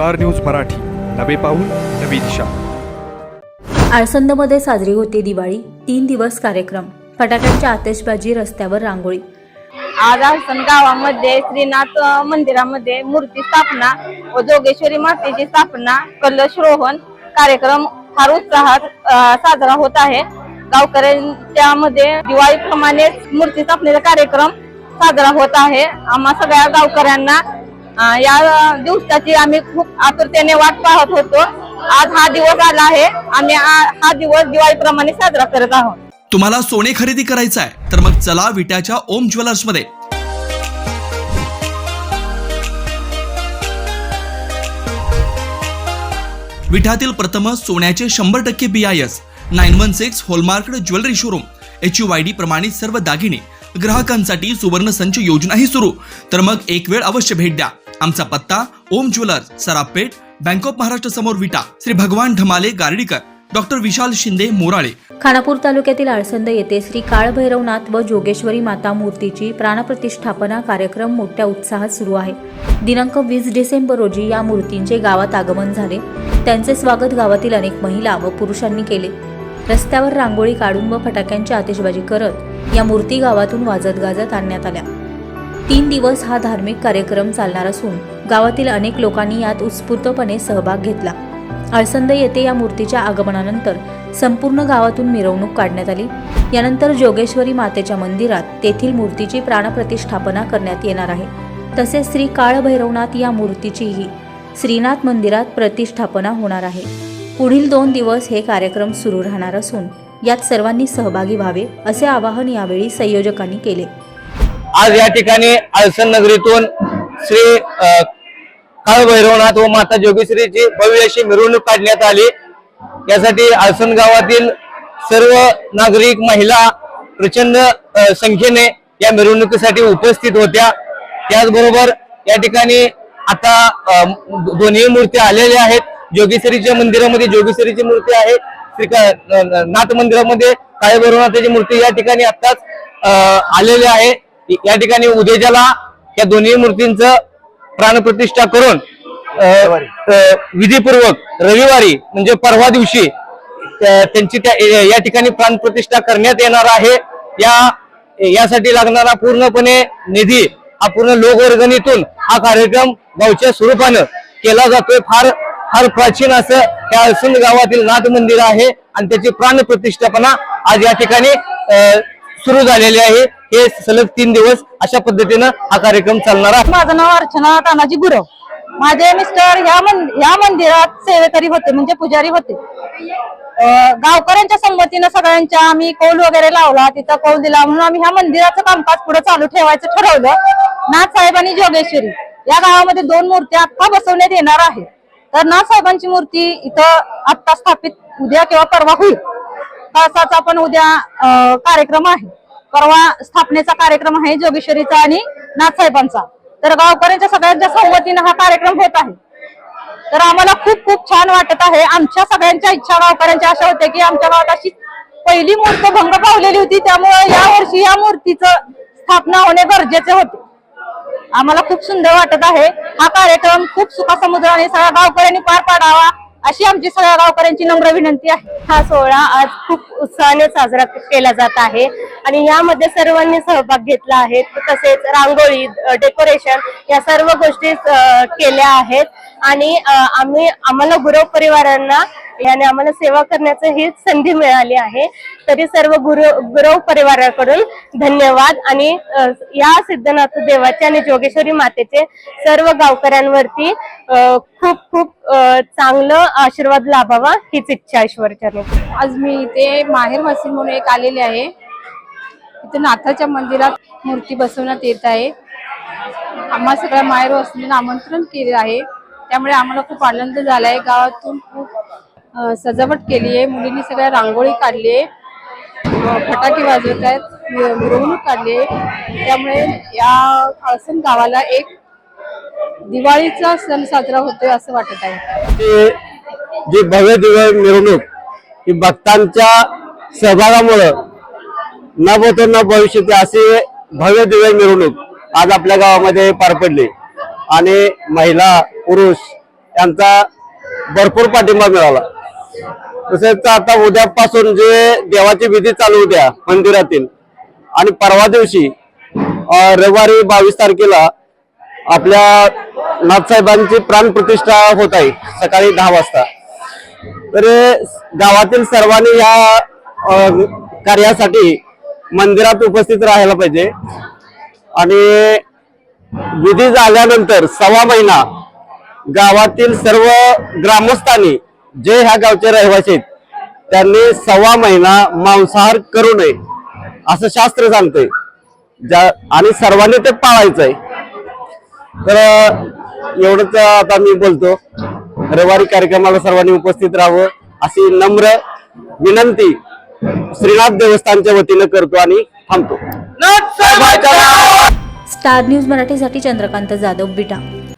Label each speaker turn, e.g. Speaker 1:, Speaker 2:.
Speaker 1: Star news Marathi. नवे पाऊल नवी दिशा.
Speaker 2: आळसंदमध्ये साजरी होते दिवाळी तीन दिवस कार्यक्रम. फटाक्यांच्या आतिषबाजी रस्त्यावर रांगोळी.
Speaker 3: आज आसन गावामध्ये श्रीनाथ मंदिरामध्ये मूर्ती स्थापना व जोगेश्वरी मातेची स्थापना कलश रोहन कार्यक्रम फार उत्साहात साजरा होत आहे. गावकऱ्यांच्यामध्ये दिवाळीप्रमाणे मूर्ती स्थापनेचा कार्यक्रम साजरा होत आहे. आम्हा सगळ्या गावकऱ्यांना या दिवसाची आम्ही खूप आतुरतेने वाट पाहत होतो. आज हा दिवस आला आहे. आम्ही हा दिवस दिवाळीप्रमाणे साजरा करत आहोत.
Speaker 4: तुम्हाला सोने खरेदी करायचं आहे तर मग चला विट्याच्या ओम ज्वेलर्समध्ये. विठातील प्रथम सोन्याचे शंभर टक्के B I S nine one six hallmark jewellery showroom H U Y D प्रमाणित सर्व दागिने ग्राहकांसाठी सुवर्ण संच योजनाही सुरू. तर मग एक वेळ अवश्य भेट द्या. आमचा पत्ता Om jewellers Sarapeth bank of Maharashtra समोर विटा. श्री भगवान ढमाले गार्डीकर. डॉक्टर विशाल शिंदे मोराळे.
Speaker 2: खानापूर तालुक्यातील आळसंद येथे श्री काळभैरवनाथ व जोगेश्वरी माता मूर्तीची प्राणप्रतिष्ठापना कार्यक्रम मोठ्या उत्साहात सुरू आहे. दिनांक वीस डिसेंबर रोजी या मूर्तींचे गावात आगमन झाले. त्यांचे स्वागत गावातील अनेक महिला व पुरुषांनी केले. रस्त्यावर रांगोळी काढून व फटाक्यांची आतिषबाजी करत या मूर्ती गावातून वाजत गाजत आणण्यात आल्या. तीन दिवस हा धार्मिक कार्यक्रम चालणार असून गावातील अनेक लोकांनी यात उत्स्फूर्तपणे सहभाग घेतला. अळसंद येथे या मूर्तीच्या आगमनानंतर संपूर्ण गावातून मिरवणूक काढण्यात आली. यानंतर जोगेश्वरी मातेच्या मंदिरात तेथील मूर्तीची प्राणप्रतिष्ठापना करण्यात येणार आहे. तसेच श्री काळभैरवनाथ या मूर्तीचीही श्रीनाथ मंदिरात प्रतिष्ठापना होणार आहे. पुढील दोन दिवस हे कार्यक्रम सुरू राहणार असून यात सर्वांनी सहभागी व्हावे असे आवाहन यावेळी संयोजकांनी केले.
Speaker 5: आज या ठिकाणी आळसण नगरीतून श्री काळभैरवनाथ व माता जोगेश्वरीची भव्य अशी मिरवणूक काढण्यात आली. यासाठी आळसण गावातील सर्व नागरिक महिला प्रचंड संख्येने या मिरवणुकीसाठी उपस्थित होत्या. त्याचबरोबर या ठिकाणी आता दोन्ही मूर्त्या आलेल्या आहेत. जोगेश्वरीच्या मंदिरामध्ये जोगेश्वरीची मूर्ती आहे. श्री का- नाथ मंदिरामध्ये काळभैरवनाथाची मूर्ती या ठिकाणी आताच आलेली आहे. या ठिकाणी उद्याच्याला या दोन्ही मूर्तींचं प्राणप्रतिष्ठा करून विधीपूर्वक रविवारी म्हणजे परवा दिवशी त्या- त्यांची त्या या ठिकाणी प्राणप्रतिष्ठा करण्यात येणार आहे. या यासाठी लागणारा पूर्णपणे निधी हा पूर्ण लोकवर्गणीतून हा कार्यक्रम गावच्या स्वरूपानं केला जातोय. फार फार प्राचीन असं या अळसंद गावातील नाथ मंदिर आहे आणि त्याची प्राणप्रतिष्ठापना आज या ठिकाणी सुरू झालेली आहे. हे सलग तीन दिवस अशा पद्धतीनं हा कार्यक्रम चालणार आहे.
Speaker 3: माझं नाव अर्चना तानाजी गुरव. माझे मिस्टर ह्या मन ह्या मंदिरात सेवेकरी होते म्हणजे पुजारी होते. गावकऱ्यांच्या संमतीनं सगळ्यांच्या आम्ही कौल वगैरे लावला तिथं कौल दिला म्हणून आम्ही ह्या मंदिराचं कामकाज पुढे चालू ठेवायचं ठरवलं. नाथसाहेब आणि जोगेश्वरी. या गावामध्ये दोन मूर्त्या आत्ता बसवण्यात येणार आहे तर नाथसाहेबांची मूर्ती इथं आत्ता स्थापित उद्या किंवा परवा होईल. तासाचा पण उद्या कार्यक्रम आहे. परवा स्थापनेचा कार्यक्रम आहे जोगेश्वरीचा आणि नाथसाहेबांचा. तर गावकऱ्यांच्या सगळ्यांच्या संमतीनं हा कार्यक्रम होत आहे. तर आम्हाला खूप खूप छान वाटत आहे. आमच्या सगळ्यांच्या इच्छा गावकऱ्यांच्या अशा होत्या की आमच्या गावात अशी पहिली मूर्त भंग पावलेली होती. त्यामुळे या वर्षी या मूर्तीचं स्थापना होणे गरजेचे होते. आम्हाला खूप सुंदर वाटत आहे. हा कार्यक्रम खूप सुखासमुद्राने सगळ्या गावकऱ्यांनी पार पाडावा. अशी आमची सगळ्या गावकऱ्यांची नम्र विनंती आहे.
Speaker 6: हा सोहळा आज खूप उत्साहाने साजरा केला जात आहे आणि यामध्ये सर्वांनी सहभाग घेतला आहे. तसेच रांगोळी डेकोरेशन या सर्व गोष्टी केल्या आहेत. आणि आम्ही आम्हाला गुरव परिवारांना याने आम्हाला सेवा करण्याची ही संधी मिळाली आहे. तरी सर्व गुरु गुरव परिवाराकडून धन्यवाद आणि या सिद्धनाथ देवाचे आणि जोगेश्वरी मातेचे सर्व गावकऱ्यांवरती खूप खूप चांगलं आशीर्वाद लाभावा हीच इच्छा ईश्वरचरणी.
Speaker 3: आज मी इथे माहेरवासी म्हणून एक आलेले आहे. इथे नाथाच्या मंदिरात मूर्ती बसवण्यात येत आहे. आम्हा सगळ्या माहेरवासींना आमंत्रण केले आहे. त्यामुळे आम्हाला खूप आनंद झाला आहे गावातून खूप सजावट केली आहे. मुलींनी सगळ्या रांगोळी काढली आहे. फटाके वाजवत आहेत. मिरवणूक काढली आहे. त्यामुळे या आळसण गावाला एक दिवाळीचा सण साजरा होतोय असं वाटत आहे.
Speaker 5: ते जी भव्य दिव्य मिरवणूक ही भक्तांच्या सहभागामुळं न भूतो न भविष्यती अशी भव्य दिव्य मिरवणूक आज आपल्या गावामध्ये पार पडली. आणि महिला पुरुष
Speaker 7: यांचा भरपूर पाठिंबा मिळाला. तसेच आता उद्यापासून जे देवाची विधी चालू होत्या मंदिरातील आणि परवा दिवशी रविवारी बावीस तारखेला आपल्या नाथसाहेबांची प्राणप्रतिष्ठा होत आहे सकाळी दहा वाजता. तर गावातील सर्वांनी या कार्यासाठी मंदिरात उपस्थित राहायला पाहिजे. आणि विधी झाल्यानंतर सव्वा महिना गावातील सर्व ग्रामस्थांनी जे ह्या गावचे रहिवासी आहेत त्यांनी सव्वा महिना मांसाहार करू नये असं शास्त्र सांगतंय. ज्या आणि सर्वांनी ते पाळायचंय. तर एवढंच आता मी बोलतो. रविवारी कार्यक्रमाला सर्वांनी उपस्थित राहावं अशी नम्र विनंती श्रीनाथ देवस्थानच्या वतीनं करतो आणि थांबतो.
Speaker 2: स्टार न्यूज मराठीसाठी चंद्रकांत जाधव बिटा.